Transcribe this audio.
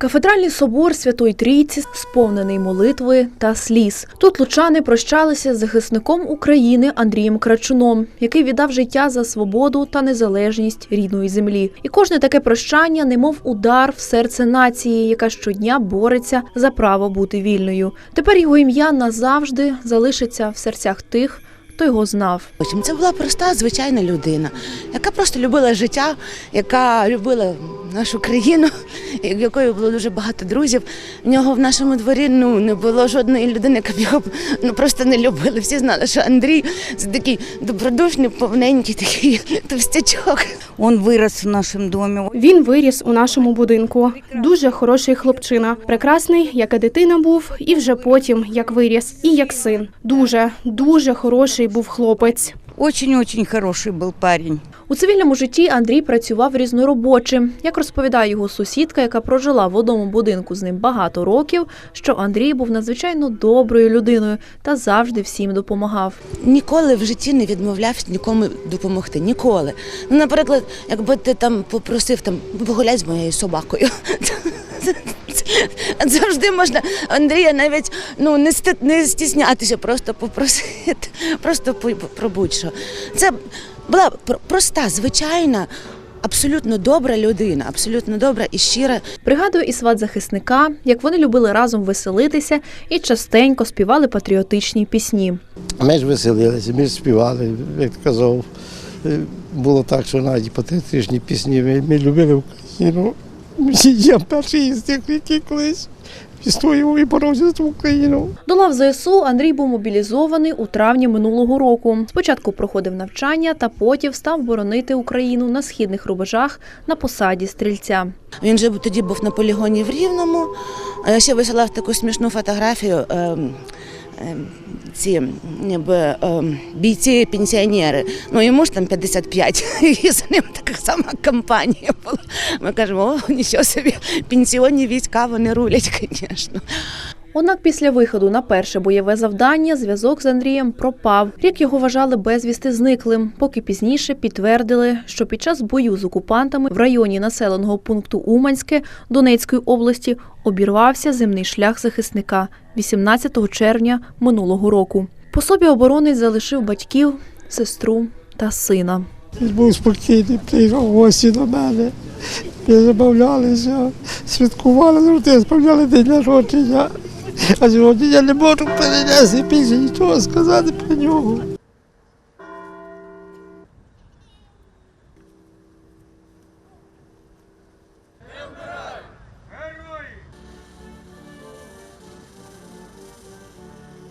Кафедральний собор Святої Трійці сповнений молитви та сліз. Тут лучани прощалися з захисником України Андрієм Крачуном, який віддав життя за свободу та незалежність рідної землі. І кожне таке прощання, немов удар в серце нації, яка щодня бореться за право бути вільною. Тепер його ім'я назавжди залишиться в серцях тих, хто його знав. Потім Це була проста, звичайна людина, яка просто любила життя, яка любила нашу країну, в якої було дуже багато друзів. В нього в нашому дворі ну не було жодної людини, яка б його ну просто не любила. Всі знали, що Андрій це такий добродушний, повненький, такий товстячок. Он вырос в нашем доме. Він виріс у нашому будинку. Дуже хороший хлопчина, прекрасний, як і дитина був, і вже потім як виріс, і як син. Дуже, дуже хороший був хлопець. Очень-очень хороший был парень. У цивільному житті Андрій працював різноробочим. Як розповідає його сусідка, яка прожила в одному будинку з ним багато років, що Андрій був надзвичайно доброю людиною та завжди всім допомагав. Ніколи в житті не відмовлявся нікому допомогти. Ніколи. Ну, наприклад, якби ти там попросив там погуляй з моєю собакою. Завжди можна Андрія навіть ну не сти- не стіснятися, просто попросити, просто про будь-що. Це була проста, звичайна, абсолютно добра людина, абсолютно добра і щира. Пригадує і сват захисника, як вони любили разом веселитися і частенько співали патріотичні пісні. Ми ж веселилися, ми ж співали, як казав. Е, Було так, що навіть патріотичні пісні ми, ми любили Україну. Я перший із тих, який колись відстоював і боровся за Україну. До лав ЗСУ Андрій був мобілізований у травні минулого року. Спочатку проходив навчання та потім став боронити Україну на східних рубежах на посаді стрільця. Він же тоді був на полігоні в Рівному. А Я ще висилав таку смішну фотографію. Ем, ем, Ці ніби ем, бійці пенсіонери. Ну йому ж там 55, і за ним така сама кампанія була. Ми кажемо, о, нічого собі, пенсіонні війська вони рулять, звісно. Однак після виходу на перше бойове завдання зв'язок з Андрієм пропав. Рік його вважали безвісти зниклим, поки пізніше підтвердили, що під час бою з окупантами в районі населеного пункту Уманське Донецької області обірвався земний шлях захисника 18 червня минулого року. По собі оборонець залишив батьків, сестру та сина. Був спокійний, приїхав гості до мене. Ми забавлялися, святкували, завжди справляли день народження. А сьогодні я не можу перенести більше нічого сказати про нього.